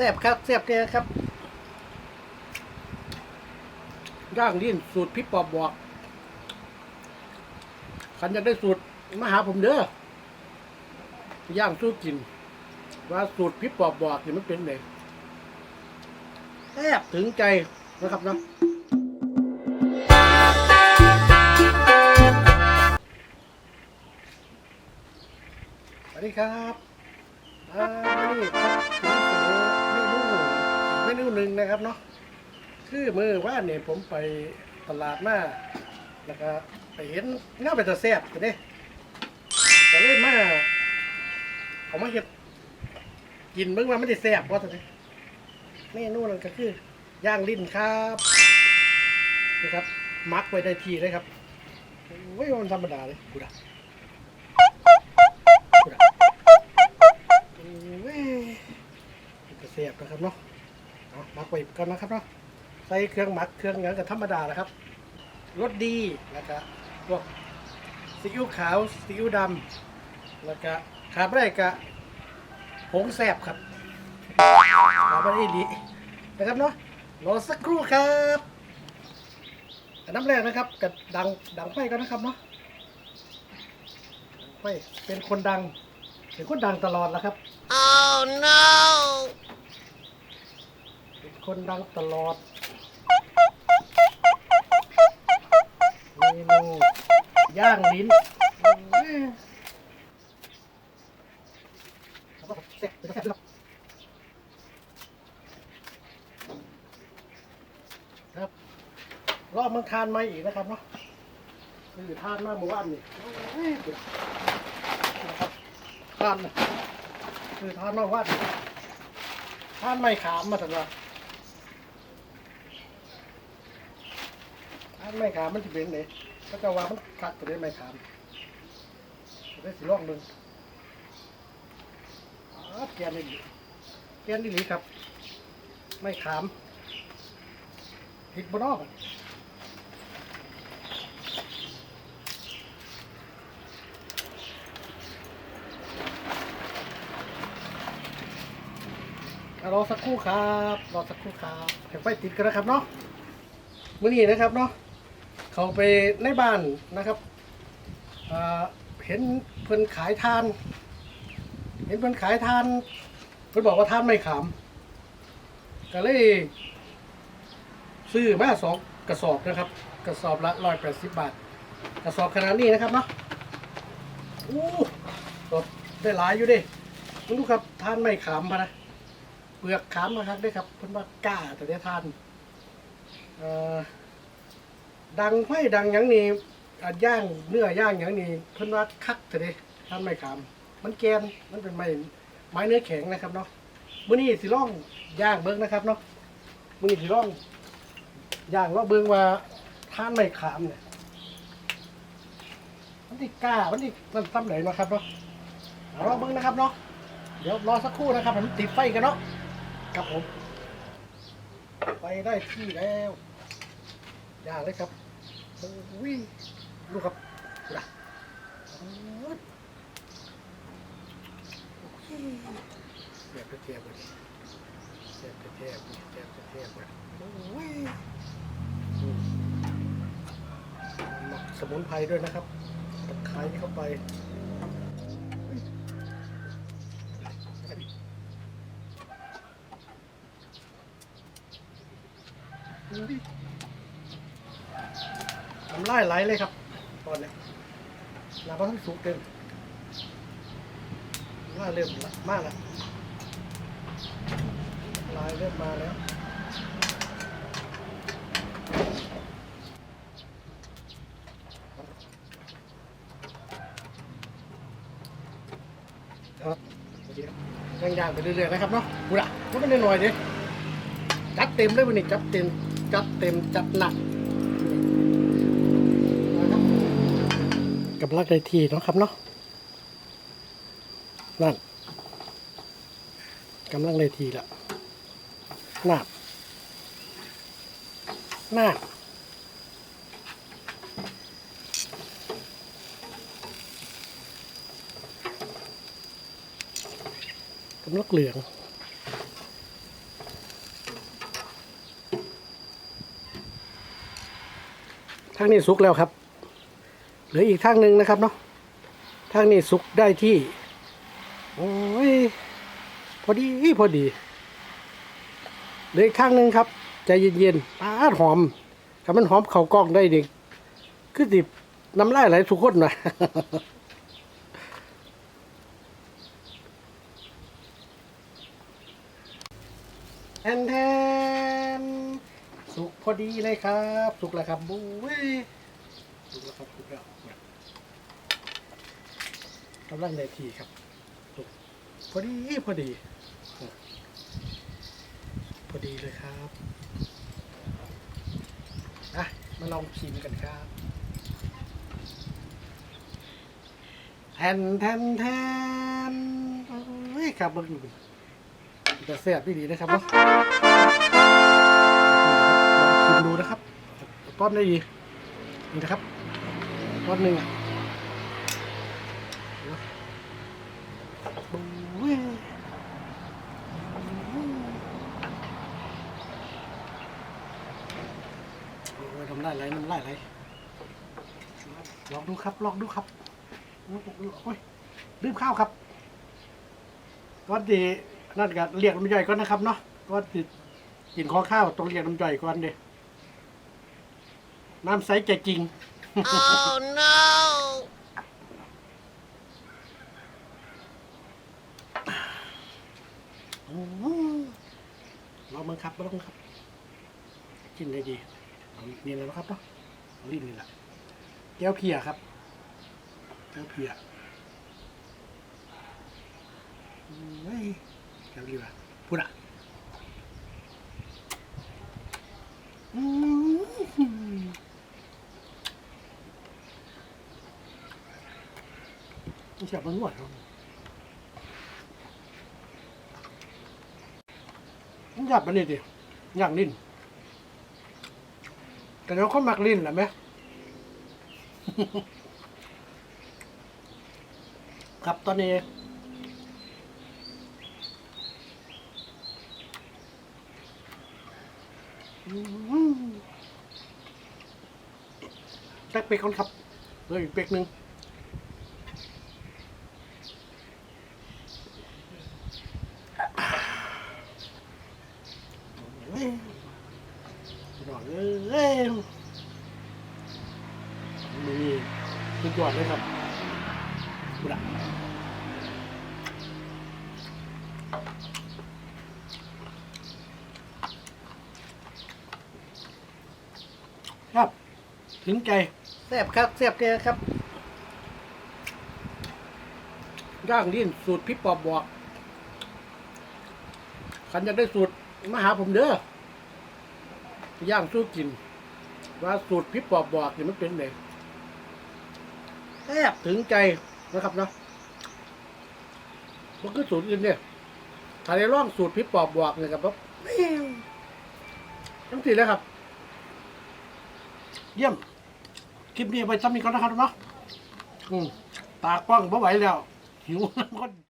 แซ่บครับแซ่บเนี่ยครับย่างดิ้นสูตรพี่ปอบบอกขันอยากได้สูตรมาหาผมเด้อย่างสู้กิน ว่าสูตรพี่ปอบบอกนี่มันเป็นไงแซ่บถึงใจนะครับเนาะสวัสดีครับอ่านี่ครับ หนึ่งนะครับเนาะคือมือว่าเนี่ยผมไปตลาดมาแล้วก็ไปเห็นเน่าไปตะแซ่บกันเด้ก็เลยมาเอามาเห็ดกินเบิ่งว่าไม่ได้แซ่บว่าตัวนี้เมนูนั่นก็คือย่างลิ้นครับนี่ครับมักไว้ได้ทีเลยครับไม่มันธรรมดาเลยกูด่ากูด่าโอ้ยมันก็แซ่บนะครับเนาะ มักไว้ก่อนนะครับเนาะใส่เครื่องหมักเครื่องหยังกับธรรมดาแหละครับรสดีแล้วก็พวกซีอิ๊วขาวซีอิ๊วดำแล้วก็ขาดไม่ได้กะผงแสบครับมาไม่ได้ดีนะครับเนาะรอสักครู่ครับอันน้ำแรกนะครับกับดังดังไฟกันนะครับเนาะไฟเป็นคนดังเป็นคนดังตลอดแล้วครับ Oh no! คนดังตลอดเมนูย่างลิ้นครับรอบมืองทานมาอีกนะครับเนาะคือทานมาเมื่อวานนี่ทานคือทานมาเมื่อวานนี่ทานไม่ขามมาสักว่า ทานไม่ขามมันจะเป็นไงก็จะว่ามันคักตัวนี้ไม่ขามจะได้สิลองมึงแกนนี่หลีแกนนี่หลีครับ ไม่ขามผิดบนอกรอสักครู่ครับ รอสักครู่ครับแข่งไฟติดกันนะครับเนาะมื่อนี้นะครับเนาะ เขาไปในบ้านนะครับเห็นเพิ่นขายทาน เห็นเพิ่นขายทาน เพิ่นบอกว่าทานไม่ขามก็เลยซื้อมาสองกระสอบนะครับ กระสอบละร้อยแปดสิบบาท กระสอบขนาดนี้นะครับเนาะอู้สดได้หลายอยู่ดิมึงดูครับทานไม่ขามพะนะเปลือกขามนะครับด้วยครับเพิ่นว่ากล้าแต่ได้ทานเอ่อ ดังไฟดังหยังนี่อัดย่างเนื้อย่างหยังนี่เพิ่นว่าคักแต่ได้ทานไม่ขามมันแกนมันเป็นไม้ไม้เนื้อแข็งนะครับเนาะมื้อนี้สิลองย่างเบิ่งนะครับเนาะมื้อนี้สิลองย่างว่าเบิ่งว่าท่านไม่ขามเนี่ยมันสิกล้ามันสิมันซ้ำไหนนาะครับเนาะเอาลองเบิ่งนะครับเนาะเดี๋ยวรอสักครู่นะครับให้มันติดไฟกันเนาะครับผมไปได้ที่แล้ว ยากเลยครับโอ้ยลูกครับดูนะโอ้ยเทียบเทียบเลยเทียบเทียบเทียบเทียบเลยโอ้ยหมักสมุนไพรด้วยนะครับตะไคร้เข้าไป ดูดิ ทำลายไหลเลยครับ ตอนนี้น้ำมันสูงเกินน้ำลายเริ่มละมากแล้วลายเริ่มมาแล้วครับย่างย่างๆไปเรื่อยๆนะครับเนาะกูละก็ไม่ได้หน่อยดิจัดเต็มเลยวันนี้จัดเต็ม จัดเต็ม จัดหนัก กำลังได้ทีเนาะครับเนาะนั่นกำลังได้ทีละหนาบหนาบกำลังเหลืองทั้งนี้สุกแล้วครับ หลืออีกทางหนึ่งนะครับเนาะทางนี้สุกได้ที่ โอ้ย พอดีพอดีเหลืออีกข้างหนึ่งครับใจเย็นๆปาดหอมถ้ามันหอมเข่ากล้องได้ดิคือติบน้ำลายไหลทุกคนนะแอนแทนสุกพอดีเลยครับ สุกแล้วครับบุ้ย สุกแล้วครับสุกแล้วกำลังในทีครับสุกพอดีพอดี พอดีเลยครับอะมาลองชิมกันครับแทนแทนแทนเฮ้ยครับมันจะแซ่บดีนะครับเนาะลองชิมดูนะครับต้อนได้ดีนี่นะครับ ต้นหนึ่งอะโอ้ยโอ้ยทำได้ไรมันได้ไรลองดูครับ ลองดูครับโอ้ยลืมข้าวครับก่อนดีนั่นก็เรียกน้ำย่อยก่อนนะครับเนาะก่อนติกินข้อข้าวต้องเรียกน้ำย่อยก่อนเด้น้ำใสใจจริง Oh no! อืมลองมึงครับลองมึงครับกินได้ดีเอานี่เลยนะครับเนาะเอาลิ้นนี่แหละแก้วเพียครับแก้วเพียเฮ้ยแก้วเรือพูดอะอืมมัน เสียบมันนวดครับมันหยับมันนี่ดิย่างลิ้นแต่เราคนมักลิ้นแหละไหมครับตอนนี้แป๊กเป๊กคนครับเลยอีกเป๊กหนึ่งเอ้ยพี่น้องเอ้ยนี่สุดยอด เลยครับดูละครับถึงใจแซ่บครับแซ่บแกครับย่างดิ้นสูตรพี่ปอบบอกขันอยากได้สูตรมาหาผมเด้อย่างสู้กิน ว่าสูตรพี่ปอบบอกนี่มันเป็นไง แทบถึงใจนะครับเนาะมันคือสูตรอื่นเนี่ยถ้าได้ร่องสูตรพิปอบบอกเนี่ยครับทั้งสี่เลยครับ เยี่ยม คลิปนี้ไปซ้ำนี้ก่อนนะครับเนาะอืมตากว้างไม่ไหวแล้ว หิวน้ำก้น